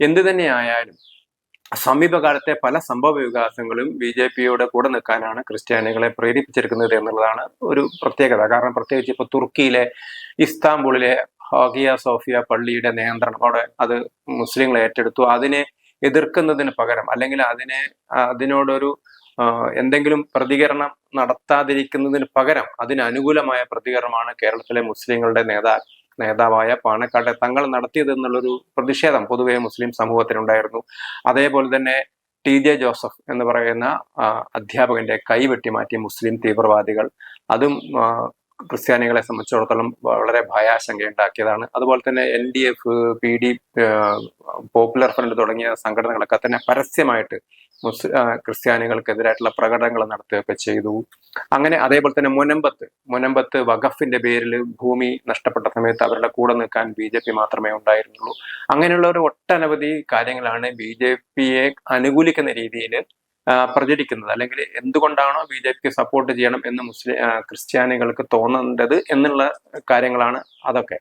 എന്തു തന്നെയായാലും സമീപകാലത്തെ പല സംഭവ വികാസങ്ങളും ബി ജെ പിയുടെ കൂടെ നിൽക്കാനാണ് ക്രിസ്ത്യാനികളെ പ്രേരിപ്പിച്ചിരിക്കുന്നത് എന്നുള്ളതാണ് ഒരു പ്രത്യേകത. കാരണം പ്രത്യേകിച്ച് ഇപ്പൊ തുർക്കിയിലെ ഇസ്താംബൂളിലെ ഹോഗിയ സോഫിയ പള്ളിയുടെ നിയന്ത്രണം അവിടെ അത് മുസ്ലിങ്ങൾ ഏറ്റെടുത്തു. അതിനെ എതിർക്കുന്നതിന് പകരം അല്ലെങ്കിൽ അതിനെ അതിനോടൊരു എന്തെങ്കിലും പ്രതികരണം നടത്താതിരിക്കുന്നതിന് പകരം അതിന് അനുകൂലമായ പ്രതികരണമാണ് കേരളത്തിലെ മുസ്ലിങ്ങളുടെ നേതാ നേതാവായ പാണക്കാട്ടെ തങ്ങൾ നടത്തിയത് എന്നുള്ളൊരു പ്രതിഷേധം പൊതുവെ മുസ്ലിം സമൂഹത്തിനുണ്ടായിരുന്നു. അതേപോലെ തന്നെ ടി ജെ ജോസഫ് എന്ന് പറയുന്ന അധ്യാപകന്റെ കൈ വെട്ടിമാറ്റിയ മുസ്ലിം തീവ്രവാദികൾ. അതും ക്രിസ്ത്യാനികളെ സംബന്ധിച്ചിടത്തോളം വളരെ ഭയാശങ്കയുണ്ടാക്കിയതാണ്. അതുപോലെ തന്നെ N D F P D popular front തുടങ്ങിയ സംഘടനകളൊക്കെ തന്നെ പരസ്യമായിട്ട് മുസ് ക്രിസ്ത്യാനികൾക്കെതിരായിട്ടുള്ള പ്രകടനങ്ങൾ നടത്തുകയൊക്കെ ചെയ്തു. അങ്ങനെ അതേപോലെ തന്നെ മുനമ്പത്ത് മുനമ്പത്ത് വഖഫിന്റെ പേരിൽ ഭൂമി നഷ്ടപ്പെട്ട സമയത്ത് അവരുടെ കൂടെ നിൽക്കാൻ ബി ജെ പി മാത്രമേ ഉണ്ടായിരുന്നുള്ളൂ. അങ്ങനെയുള്ള ഒരു ഒട്ടനവധി കാര്യങ്ങളാണ് ബി ജെ പിയെ അനുകൂലിക്കുന്ന രീതിയിൽ പ്രചരിക്കുന്നത്. അല്ലെങ്കിൽ എന്തുകൊണ്ടാണോ ബി ജെ പിക്ക് സപ്പോർട്ട് ചെയ്യണം എന്ന് മുസ്ലിം ക്രിസ്ത്യാനികൾക്ക് തോന്നേണ്ടത് എന്നുള്ള കാര്യങ്ങളാണ് അതൊക്കെ.